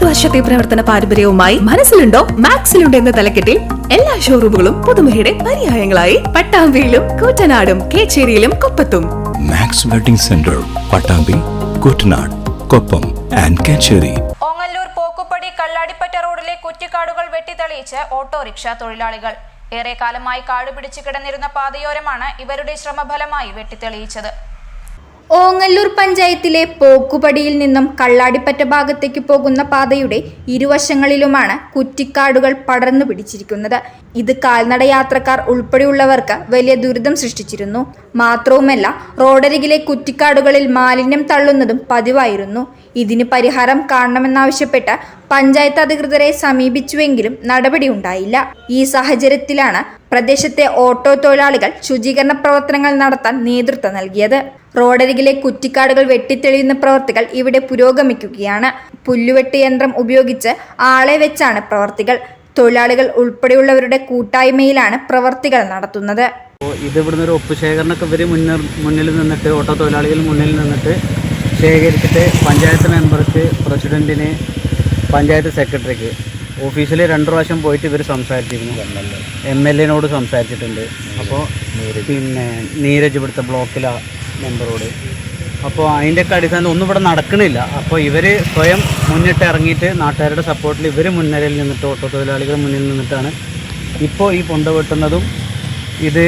മുപ്പത് വർഷത്തെ പ്രവർത്തന പാരമ്പര്യവുമായി മനസ്സിലുണ്ടോ? മാക്സിലുണ്ടോ എന്ന തലക്കെട്ടിൽ എല്ലാ ഷോറൂമുകളും പുതുമയുടെ പര്യായങ്ങളായി. പട്ടാമ്പിയിലും കൂറ്റനാടും കേച്ചേരിയിലും കൊപ്പത്തും. Max Wedding Centre Pattambi Koottanad Koppam and Kechery. Ongallur Pokkupadi Kalladippatta റോഡിലെ കുറ്റിക്കാടുകൾ വെട്ടിത്തെളിയിച്ച് ഓട്ടോറിക്ഷ തൊഴിലാളികൾ. ഏറെക്കാലമായി കാടുപിടിച്ചു കിടന്നിരുന്ന പാതയോരമാണ് ഇവരുടെ ശ്രമഫലമായി വെട്ടിത്തെളിയിച്ചത്. ഓങ്ങല്ലൂർ പഞ്ചായത്തിലെ പോക്കുപടിയിൽ നിന്നും കള്ളാടിപ്പറ്റ ഭാഗത്തേക്ക് പോകുന്ന പാതയുടെ ഇരുവശങ്ങളിലുമാണ് കുറ്റിക്കാടുകൾ പടർന്നു പിടിച്ചിരിക്കുന്നത്. ഇത് കാൽനട യാത്രക്കാർ ഉൾപ്പെടെയുള്ളവർക്ക് വലിയ ദുരിതം സൃഷ്ടിച്ചിരുന്നു. മാത്രവുമല്ല റോഡരികിലെ കുറ്റിക്കാടുകളിൽ മാലിന്യം തള്ളുന്നതും പതിവായിരുന്നു. ഇതിന് പരിഹാരം കാണണമെന്നാവശ്യപ്പെട്ട് പഞ്ചായത്ത് അധികൃതരെ സമീപിച്ചുവെങ്കിലും നടപടി ഉണ്ടായില്ല. ഈ സാഹചര്യത്തിലാണ് പ്രദേശത്തെ ഓട്ടോ തൊഴിലാളികൾ ശുചീകരണ പ്രവർത്തനങ്ങൾ നടത്താൻ നേതൃത്വം നൽകിയത്. റോഡരികിലെ കുറ്റിക്കാടുകൾ വെട്ടിത്തെളിയുന്ന പ്രവർത്തികൾ ഇവിടെ പുരോഗമിക്കുകയാണ്. പുല്ലുവെട്ട് യന്ത്രം ഉപയോഗിച്ച് ആളെ വെച്ചാണ് പ്രവർത്തികൾ. തൊഴിലാളികൾ ഉൾപ്പെടെയുള്ളവരുടെ കൂട്ടായ്മയിലാണ് പ്രവർത്തികൾ നടത്തുന്നത്. അപ്പോൾ ഇത് ഇവിടുന്ന് ഒരു ഒപ്പ് ശേഖരണമൊക്കെ ഇവർ മുന്നിൽ മുന്നിൽ നിന്നിട്ട് ഓട്ടോ തൊഴിലാളികൾ മുന്നിൽ നിന്നിട്ട് ശേഖരിച്ചിട്ട് പഞ്ചായത്ത് മെമ്പർക്ക് പ്രസിഡന്റിന് പഞ്ചായത്ത് സെക്രട്ടറിക്ക് ഓഫീസിൽ രണ്ട് പ്രാവശ്യം പോയിട്ട് ഇവർ സംസാരിച്ചിരുന്നു. എം എൽ എനോട് സംസാരിച്ചിട്ടുണ്ട്. അപ്പോൾ പിന്നെ നീരജ് ഇവിടുത്തെ ബ്ലോക്കിലെ മെമ്പറോട്. അപ്പോൾ അതിന്റെയൊക്കെ അടിസ്ഥാനത്തിൽ ഒന്നും ഇവിടെ നടക്കണില്ല. അപ്പോൾ ഇവർ സ്വയം മുന്നിട്ട് ഇറങ്ങിയിട്ട് നാട്ടുകാരുടെ സപ്പോർട്ടിൽ ഇവർ മുൻനിരയിൽ നിന്നിട്ട് ഓട്ടോ തൊഴിലാളികൾ മുന്നിൽ നിന്നിട്ടാണ് ഇപ്പോൾ ഈ പൊണ്ട വെട്ടുന്നതും ഇത്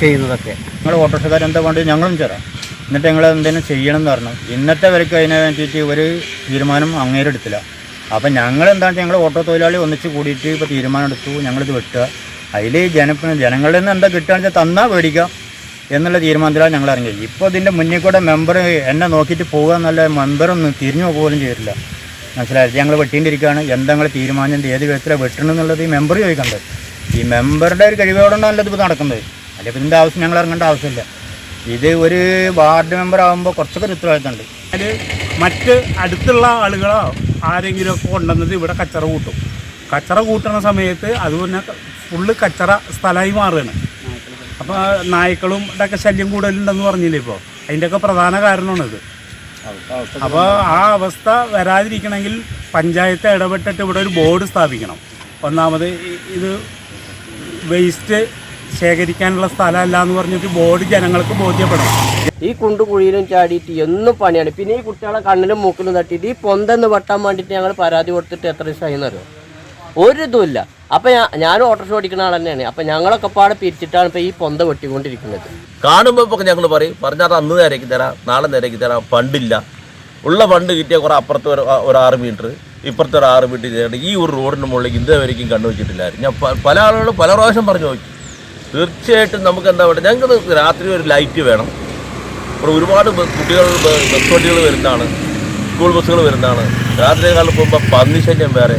ചെയ്യുന്നതൊക്കെ. ഞങ്ങൾ ഓട്ടോറിക്ഷക്കാർ എന്താ വേണ്ടത് ഞങ്ങളും ചേരാം. എന്നിട്ട് ഞങ്ങൾ എന്തെങ്കിലും ചെയ്യണം എന്ന് പറഞ്ഞു. ഇന്നത്തെ വരയ്ക്ക് അതിനെ വേണ്ടിയിട്ട് ഒരു തീരുമാനം അങ്ങേരെടുത്തില്ല അപ്പം ഞങ്ങൾ എന്താണെന്ന് ഞങ്ങൾ ഓട്ടോ തൊഴിലാളി ഒന്നിച്ച് കൂടിയിട്ട് ഇപ്പോൾ തീരുമാനം എടുത്തു. ഞങ്ങളിത് വെട്ടുക. അതിൽ ജനപ്പിന് ജനങ്ങളിൽ നിന്ന് എന്താ കിട്ടുകയാണെന്ന് വെച്ചാൽ തന്നാൽ മേടിക്കാം എന്നുള്ള തീരുമാനത്തിലാണ് ഞങ്ങൾ ഇറങ്ങിയത്. ഇപ്പോൾ ഇതിന്റെ മുന്നിൽ കൂടെ മെമ്പർ എന്നെ നോക്കിയിട്ട് പോകുക എന്നല്ല മെമ്പറൊന്നും തിരിഞ്ഞു പോലും ചെയ്തില്ല മനസ്സിലായത് ഞങ്ങൾ വെട്ടിണ്ടിരിക്കുകയാണ് എന്താ നിങ്ങൾ തീരുമാനം? ഏത് വിധത്തിലാണ് വെട്ടണം എന്നുള്ളത് ഈ മെമ്പർ ചോദിക്കണ്ടത് ഈ മെമ്പറുടെ ഒരു കഴിവോടാണല്ലോ ഇതിപ്പോൾ നടക്കുന്നത്. അല്ലെങ്കിൽ ഇതിന്റെ ആവശ്യം ഞങ്ങൾ ഇറങ്ങേണ്ട ആവശ്യമില്ല. ഇത് ഒരു വാർഡ് മെമ്പർ ആകുമ്പോൾ കുറച്ചൊക്കെ ഒരു ഉത്തരവാദിത്തമുണ്ട്. അത് മറ്റ് അടുത്തുള്ള ആളുകളോ ആരെങ്കിലും ഒക്കെ കൊണ്ടുവന്നിട്ട് ഇവിടെ കച്ചറ കൂട്ടും. കച്ചറ കൂട്ടുന്ന സമയത്ത് അതുപോലെ ഫുള്ള് കച്ചറ സ്ഥലമായി മാറുകയാണ്. അപ്പോൾ നായ്ക്കളും ഇതൊക്കെ ശല്യം കൂടുതലുണ്ടെന്ന് പറഞ്ഞില്ലേ ഇപ്പോൾ അതിന്റെയൊക്കെ പ്രധാന കാരണമാണിത്. അപ്പോൾ ആ അവസ്ഥ വരാതിരിക്കണമെങ്കിൽ പഞ്ചായത്ത് ഇടപെട്ടിട്ട് ഇവിടെ ഒരു ബോർഡ് സ്ഥാപിക്കണം. ഒന്നാമത് ഇത് വേസ്റ്റ് ശേഖരിക്കാനുള്ള സ്ഥലമല്ല എന്ന് പറഞ്ഞിട്ട് ബോർഡ് ജനങ്ങൾക്ക് ബോധ്യപ്പെടണം. ഈ കുണ്ടു കുഴിയിലും ചാടിയിട്ട് എന്നും പണിയാണ്. പിന്നെ ഈ കുട്ടികളെ കണ്ണിലും മൂക്കിലും തട്ടിയിട്ട് ഈ പൊന്തെന്ന് വെട്ടാൻ വേണ്ടിയിട്ട് ഞങ്ങൾ പരാതി കൊടുത്തിട്ട് എത്ര ദിവസമായി എന്നറിയോ ഒരു ഇതുമില്ല അപ്പം ഞാൻ ഞാനും ഓട്ടോറിക്ഷ ഓടിക്കുന്ന ആൾ തന്നെയാണ്. അപ്പം ഞങ്ങളൊക്കെ പാടെ പിരിച്ചിട്ടാണ് ഇപ്പോൾ ഈ പൊന്ത വെട്ടിക്കൊണ്ടിരിക്കുന്നത്. കാണുമ്പോൾ ഇപ്പോൾ ഞങ്ങൾ പറയും പറഞ്ഞാൽ അന്ന് നേരേക്ക് തരാം നാളെ നേരേക്ക് തരാം ഫണ്ടില്ല ഉള്ള പണ്ട് കിട്ടിയ കുറേ അപ്പുറത്ത് ഒരു ആറ് മീറ്റർ ഇപ്പുറത്തെ ഒരു ആറ് മീറ്റർ ചെയ്യേണ്ട ഈ ഒരു റോഡിന്റെ മുകളിലേക്ക് കണ്ടു വെച്ചിട്ടില്ലായിരുന്നു. ഞാൻ പല ആളുകളും പല പ്രാവശ്യം പറഞ്ഞു നോക്കി തീർച്ചയായിട്ടും നമുക്ക് എന്താ പറയുക ഞങ്ങൾക്ക് രാത്രി ഒരു ലൈറ്റ് വേണം. അപ്പോൾ ഒരുപാട് കുട്ടികൾ ബസ് വണ്ടികൾ വരുന്നതാണ് സ്കൂൾ ബസ്സുകൾ വരുന്നതാണ്. രാത്രി കാലത്ത് പോകുമ്പോൾ പന്നിശല്യം വേറെ.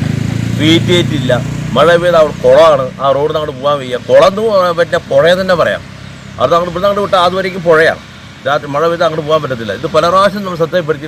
സ്ട്രീറ്റ് ചെയ്തിട്ടില്ല മഴ പെയ്ത് അവിടെ കുളമാണ്. ആ റോഡ് അങ്ങോട്ട് പോകാൻ വയ്യ. കുളം എന്ന് പറ്റിയ പുഴ തന്നെ പറയാം. അത് അങ്ങോട്ട് ഇവിടെ അങ്ങോട്ട് വിട്ടാൽ അതുവരേക്കും പുഴയാണ്. രാത്രി മഴ പെയ്ത് അങ്ങോട്ട് പോകാൻ പറ്റത്തില്ല. ഇത് പല പ്രാവശ്യം നമ്മൾ ശ്രദ്ധപ്പെടുത്തി